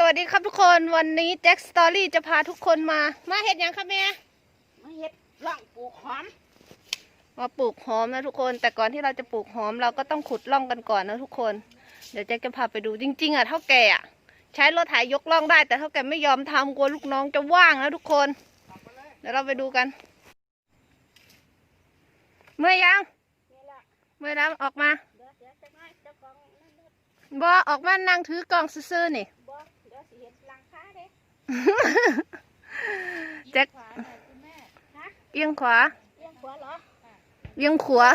สวัสดีครับทุกคนวันนี้แจ็คสตอรี่จะพาทุกคนมา มาเห็ดหยังคะแม่มาเฮ็ดร่องปลูกหอมมาปลูกหอมนะทุกคน แต่ก่อนที่เราจะปลูกหอมเราก็ต้องขุดร่องกันก่อนนะทุกคน เดี๋ยวแจ็คจะพาไปดูจริง ๆอะเท่าแก่อะใช้รถไถยกร่องได้ แต่เท่าแก่ไม่ยอมทำกลัวลูกน้องจะว่างนะทุกคน เดี๋ยวเราไปดูกัน เมื่อยยังนี่ละเมื่อยแล้วออกมาเดี๋ยวเดี๋ยวจะน้อยเจ้ากองนั่นเด้อบ่ออกมานั่งถือกล่องซื่อๆนี่บ่ เดี๋ยวสิเฮ็ดหลังคาเด้แจ็คขวาหน่อยคุณแม่ฮะเอียงขวาเอียงขวาเหรอเอียงขวา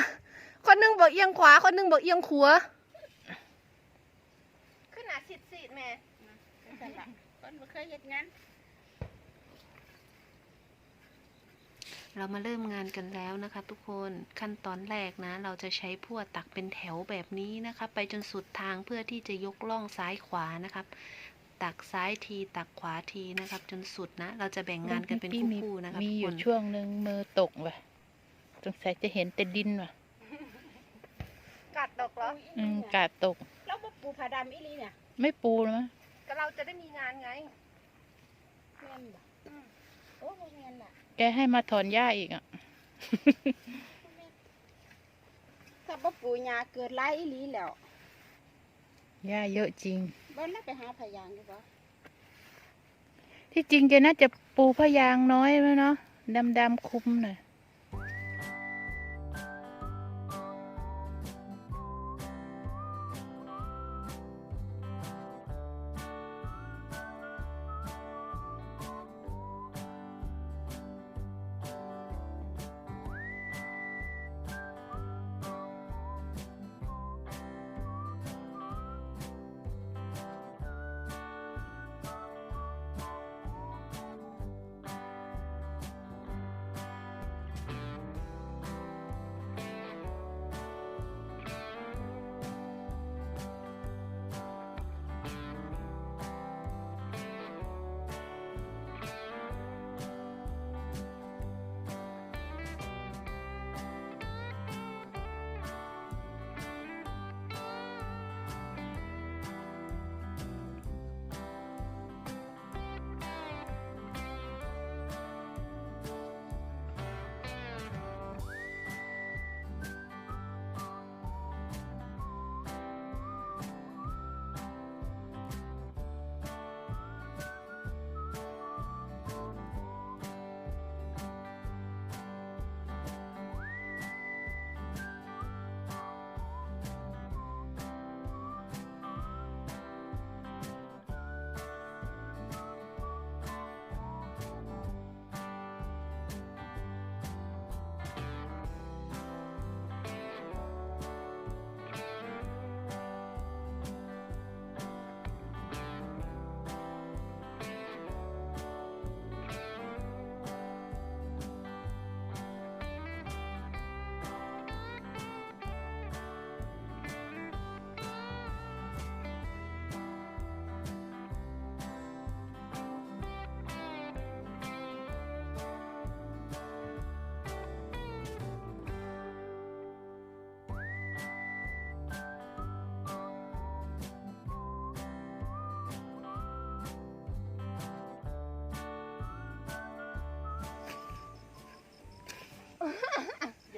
คนหนึงบอกเอียงขวา คนหนึงบอกเอียงขวาขึ้นหนาสิดสิแม่นั่นล่ะคนบ่เคยเฮ็ดงานเรามาเริ่มงานกันแล้วนะคะ ทุกคนขั้นตอนแรกนะ เราจะใช้พวดตักเป็นแถวแบบนี้นะคะ ไปจนสุดทางเพื่อที่จะยกล่องซ้ายขวานะครับ ตักซ้ายทีตักขวาทีนะครับ จนสุดนะ เราจะแบ่งงานกันเป็นพี่มีคู่ๆนะคะมีทุกอคยู่นช่วงหนึ่งมือตกว่ะสงสัยจะเห็นแต่ดินว่ะกัดตกเหรออืมกาดตก แล้วบ่ปลูกผาดำอีหลีเนี่ย ไม่ปูนะมั้ยก็เราจะได้มีงานไงแม่นบ่โอ้บ่แม่นล่ะ แกให้มาถอนหญ้าอีกอะถ้าบ่ปลูกหญ้าเกิดหลายอีหลีแล้ว หญ้าเยอะจริงบ่น่าไปหาพะยางดีบ่ที่จริงแกน่าจะปูพะยางน้อยไหมเนาะดำๆคุมหน่อย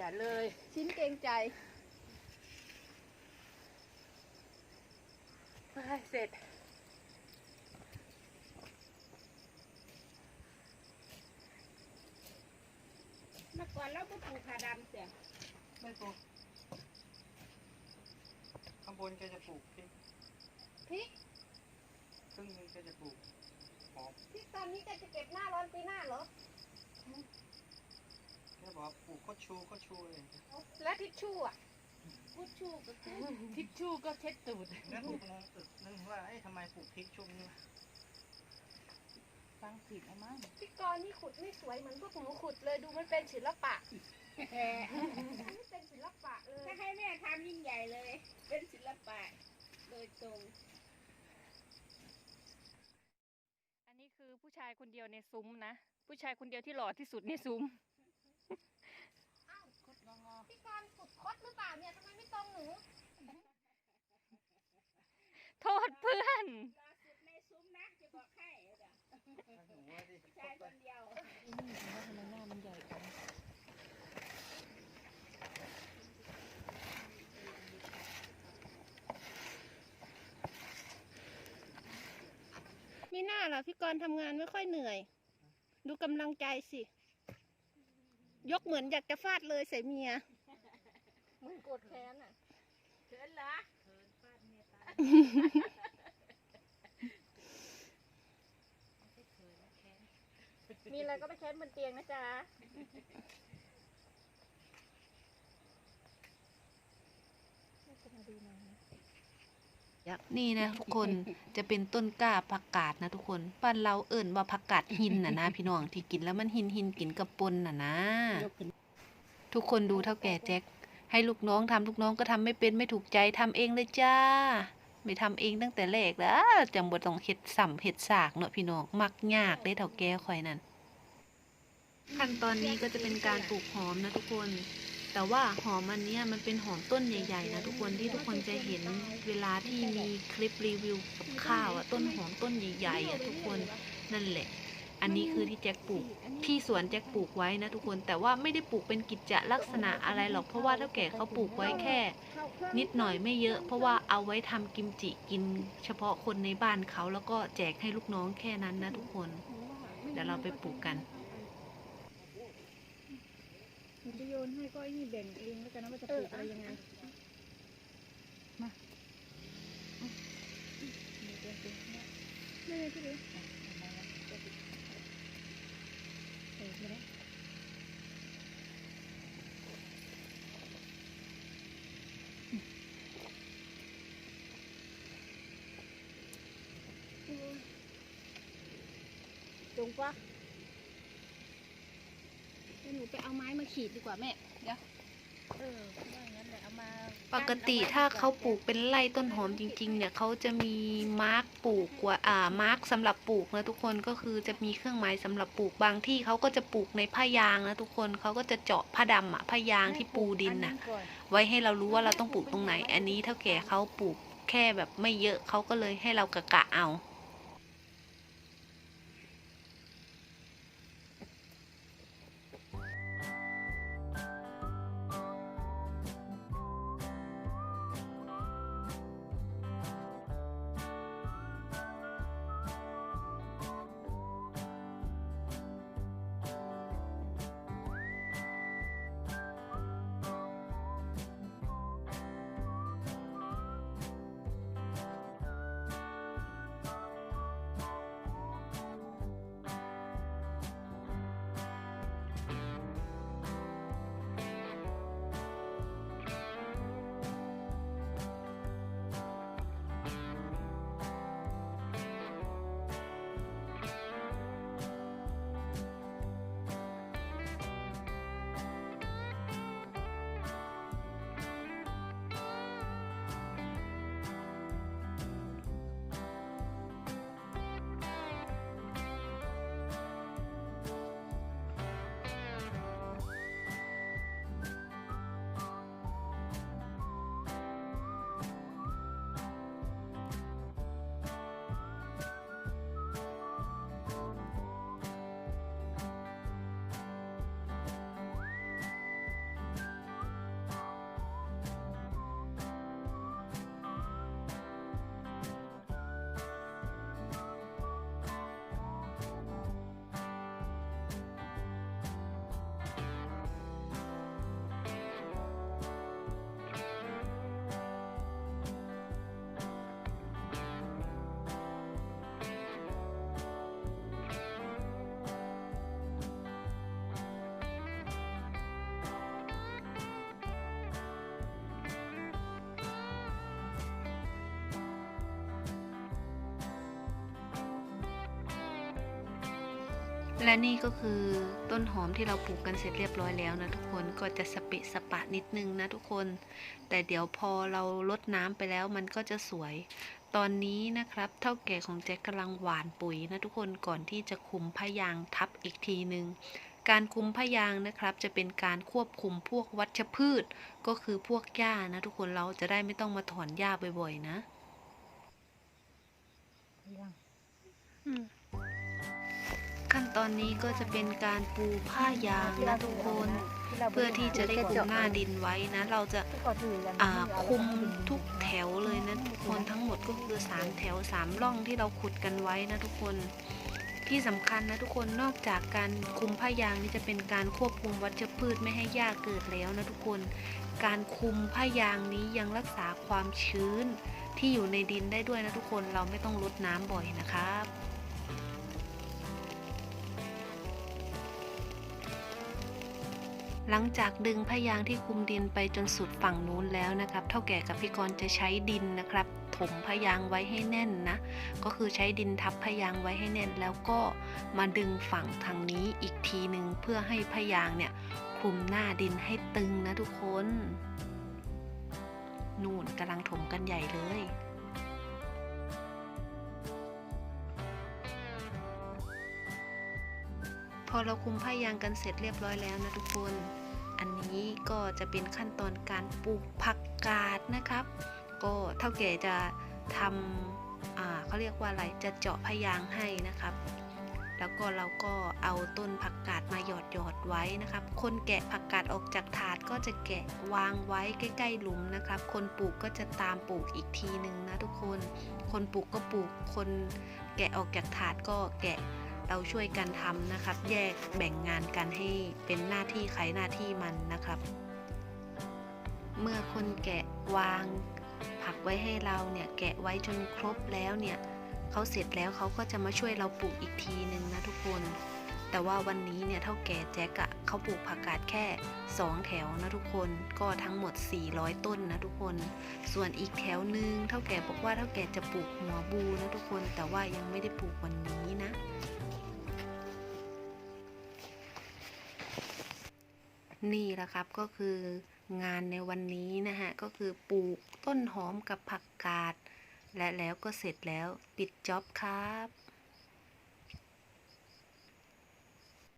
อย่าเลย ชิ้นเกรงใจไปเสร็จ เมื่อก่อนเราบ่ปลูกผาดำเสียไม่ปลูกข้างบนแกจะปลูกพริกพริกครึ่งหนึงแกจะปลูกหอมพริกตอนนี้จะจะเก็บหน้าร้อนปีหน้าเหรอแก บอกว่าปลูกโคชูโคชูเลยและทิชชู่อะพุชชูก็คือทิชชู่ก็เช็ดตูดแล้วผมงงตึกนึงว่าเอ้ทำไมปลูกพริกช่วงนี้ฟังผิดนะมั้งพี่กรณ์นี่ขุดไม่สวยเหมือนพวกหนูขุดเลยดูมันเป็นศิลปะแหมไม่เป็นศิลปะเลย ถ้าให้แม่ทำยิ่งใหญ่เลย เป็นศิลปะโดยตรง อันนี้คือผู้ชายคนเดียวในซุ้มนะ ผู้ชายคนเดียวที่หล่อที่สุดในซุ้ม พี่กรณ์ขุด คดหรือเปล่าเนี่ยทำไมไม่ตรงหนูโทษเพื่อนในซุ้มนะอย่กาะไข่อะจ้ะให้หนูว่าดิชายคนเดียวนี่ทำไมหน้ามันใหญ่จังมีหน้าเหรอพี่กรณ์ทำงานไม่ค่อยเหนื่อย ดูกำลังใจสิ ยกเหมือนอยากจะฟาดเลยใส่เมีย มึงกดแค้นอะเขินเหรอมีอะไรก็ไปแค้นบนเตียงนะจ๊ะนี่นะทุกคนจะเป็นต้นกล้าผักกาดนะทุกคนบ้านเราเอิ่นว่าผักกาดหินน่ะนะ พี่น้องที่กินแล้วมันหินหินกินกับปนน่ะนะ ทุกคนดูเท่าแก่แจ็ค ให้ลูกน้องทำลูกน้องก็ทำไม่เป็นไม่ถูกใจทำเองเลยจ้า ไม่ทำเองตั้งแต่แรกแล้วจังบ่ต้องเฮ็ดสัมเฮ็ดสากเนาะพี่น้องมักยากเด้เท่าแก่ข่อยนั่นขั้นตอนนี้ก็จะเป็นการปลูกหอมนะทุกคน แต่ว่าหอมอันนี้มันเป็นหอมต้นใหญ่ๆนะทุกคนที่ทุกคนจะเห็นเวลาที่มีคลิปรีวิวกับข้าวอะต้นหอมต้นใหญ่ๆอะทุกคนนั่นแหละ อันนี้คือที่แจ็คปลูกที่สวนแจ็คปลูกไว้นะทุกคนแต่ว่าไม่ได้ปลูกเป็นกิจจลักษณะอะไรหรอกเพราะว่าเท่าแก่เขาปลูกไว้แค่ นิดหน่อยไม่เยอะ เพราะว่าเอาไว้ทำกิมจิกิน เฉพาะคนในบ้านเขาแล้วก็แจกให้ลูกน้องแค่นั้นนะทุกคน เดี๋ยวเราไปปลูกกันมันจะโยนให้ก็ไอ้นี่แบ่งเองแล้วกันนะว่าจะปลูกอะไรยังไงมาเดี๋ยวเดียว เดี๋ยวนี่เลยที่เหลือเด้จงปะหนูไปเอาไม้มาขีดดีกว่าแม่ เดี๋ยว เออ ปกติถ้าเขาปลูกเป็นไร่ต้นหอมจริง ๆ เนี่ยเขาจะมีมาร์กปลูกกว่าอ่ามาร์กสำหรับปลูกนะทุกคนก็คือจะมีเครื่องหมายสำหรับปลูกบางที่เขาก็จะปลูกในผ้ายางนะทุกคนเขาก็จะเจาะผ้าดำอะผ้ายางที่ปูดินน่ะไว้ให้เรารู้ว่าเราต้องปลูกตรงไหน อันนี้เท่าแก่เขาปลูกแค่แบบไม่เยอะเขาก็เลยให้เรากะกะเอา และนี่ก็คือต้นหอมที่เราปลูกกันเสร็จเรียบร้อยแล้วนะทุกคนก็จะสเปะสปะนิดนึงนะทุกคน แต่เดี๋ยวพอเราลดน้ำไปแล้วมันก็จะสวย ตอนนี้นะครับเท่าแก่ของแจ็คกำลังหว่านปุ๋ยนะทุกคนก่อนที่จะคุมพยางทับอีกทีนึงการคุมพยางนะครับ จะเป็นการควบคุมพวกวัชพืช ก็คือพวกหญ้านะทุกคนเราจะได้ไม่ต้องมาถอนหญ้าบ่อยๆนะยังอืมขั้นต อนนี้ก็จะเป็นการปูผ้ายางนะทุกคน เพื่อที่จะได้คุมหน้าดินไว้นะ เราจะอ่าคุมทุกแถวเลยนะทุกคนทั้งหมดก็คือสามแถวสามร่องที่เราขุดกันไว้นะทุกคนที่สำคัญนะทุกคนนอกจากการคุมผ้ายางนี่จะเป็นการควบคุมวัชพืชไม่ให้หญ้าเกิดแล้วนะทุกคน การคุมผ้ายางนี้ยังรักษาความชื้นที่อยู่ในดินได้ด้วยนะทุกคนเราไม่ต้องลดน้ำบ่อยนะครับ หลังจากดึงผ้ายางที่คุมดินไปจนสุดฝั่งนู้นแล้วนะครับ เท่าแก่กับพี่กรณ์จะใช้ดินนะครับ ถมผ้ายางไว้ให้แน่นนะ ก็คือใช้ดินทับผ้ายางไว้ให้แน่น แล้วก็มาดึงฝั่งทางนี้อีกทีหนึ่งเพื่อให้ผ้ายางเนี่ยคลุมหน้าดินให้ตึงนะทุกคน นู่นกำลังถมกันใหญ่เลย อเราคุมผ้ายางกันเสร็จเรียบร้อยแล้วนะทุกคน อันนี้ก็จะเป็นขั้นตอนการปลูกผักกาดนะครับ ก็เท่าแก่จะทำเขาเรียกว่าอะไรจะเจาะพยางให้นะครับ แล้วก็เราก็เอาต้นผักกาดมาหยอดหยอดไว้นะครับ คนแกะผักกาดออกจากถาดก็จะแกะวางไว้ใกล้ๆหลุมนะครับ คนปลูกก็จะตามปลูกอีกทีหนึ่งนะทุกคน คนปลูกก็ปลูก คนแกะออกจากถาดก็แกะ เราช่วยกันทำนะครับ แยกแบ่งงานกันให้เป็นหน้าที่ใครหน้าที่มันนะครับ เมื่อคนแกะวาง ผักไว้ให้เราเนี่ยแกะไว้จนครบแล้วเนี่ยเขาเสร็จแล้วเขาก็จะมาช่วยเราปลูกอีกทีหนึ่งนะทุกคน แต่ว่าวันนี้เนี่ยเท่าแก่แจ็คอะเขาปลูกผักกาดแค่ 2 แถวนะทุกคนก็ทั้งหมด 400 ต้นนะทุกคน ส่วนอีกแถวหนึ่งเท่าแก่บอกว่าเท่าแก่จะปลูกหัวบูนะทุกคน แต่ว่ายังไม่ได้ปลูกวันนี้นะ นี่แหละครับก็คืองานในวันนี้นะฮะ ก็คือปลูกต้นหอมกับผักกาด และแล้วก็เสร็จแล้วปิดจ็อบครับ